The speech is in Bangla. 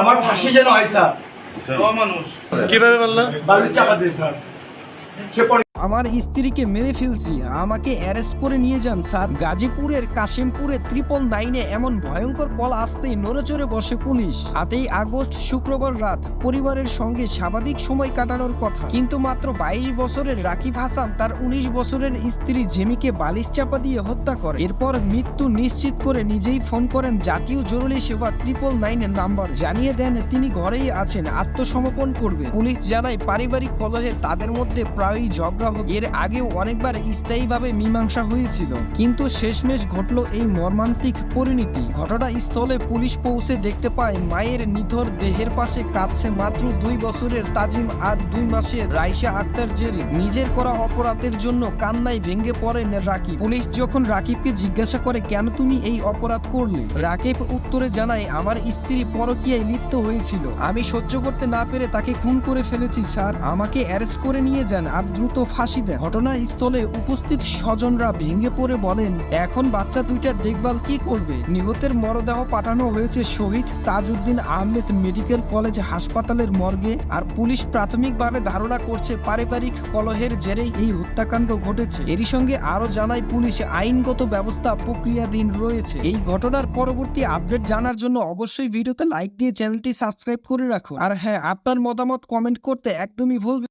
আমার ফাঁসি যেন হয় স্যার। কীভাবে বলল? বাড়ির চাপা দিয়ে স্যার। সে আমার স্ত্রীকে মেরে ফেলছি। আমাকে অ্যারেস্ট করে নিয়ে যান, স্যার। গাজীপুরের কাশিমপুরে ত্রিপল নাইনে এমন ভয়ঙ্কর কল আসতেই নড়েচড়ে বসে পুলিশ। আটই আগস্ট, শুক্রবার রাত, পরিবারের সঙ্গে স্বাভাবিক সময় কাটানোর কথা। কিন্তু মাত্র বাইশ বছরের রাকিব হাসান তার উনিশ বছরের স্ত্রী জেমিকে বালিশ চাপা দিয়ে হত্যা করে। এরপর মৃত্যু নিশ্চিত করে নিজেই ফোন করেন জাতীয় জরুরি সেবা ত্রিপল নাইনের নাম্বার। জানিয়ে দেন তিনি ঘরেই আছেন, আত্মসমর্পণ করবে পুলিশ জানায়, পারিবারিক কলহে তাদের মধ্যে প্রায়ই ঝগড়া হতো এর আগেও অনেকবার স্থায়ীভাবে মীমাংসা হয়েছিল, কিন্তু শেষমেশ ঘটল এই মর্মান্তিক পরিণতি। ঘটনাস্থলে পুলিশ পৌঁছে দেখতে পায়, মায়ের নিথর দেহের পাশে কাঁদছে মাত্র দুই বছরের তাজিম আর দুই মাসের রাইসা আক্তার জেরি নিজের করা অপরাধের জন্য কান্নায় ভেঙে পড়েন রাকিব। পুলিশ যখন রাকিবকে জিজ্ঞাসা করে, কেন তুমি এই অপরাধ করলে? রাকিব উত্তরে জানায়, আমার স্ত্রী পরকীয়ায় লিপ্ত হয়েছিল। আমি সহ্য করতে না পেরে তাকে খুন করে ফেলেছি, স্যার। আমাকে অ্যারেস্ট করে নিয়ে যান আর দ্রুত ফাঁসি দেন ঘটনাস্থলে উপস্থিত স্বজনরা ভেঙে পড়ে বলেন, এখন বাচ্চা দুইটার দেখভাল কি করবে? নিহতের মরদেহ পাঠানো হয়েছে শহীদ তাজউদ্দিন আহমেদ মেডিকেল কলেজ হাসপাতালের মর্গে আর পুলিশ প্রাথমিকভাবে ধারণা করছে পারিবারিক কলহের জেরেই এই হত্যাকাণ্ড ঘটেছে। এরই সঙ্গে আরও জানায় পুলিশ, আইনগত ব্যবস্থা প্রক্রিয়াধীন রয়েছে। এই ঘটনার পরবর্তী আপডেট জানার জন্য অবশ্যই ভিডিওতে লাইক দিয়ে চ্যানেলটি সাবস্ক্রাইব করে রাখুন। আর হ্যাঁ আপনার মতামত কমেন্ট করতে একদমই ভুলবেন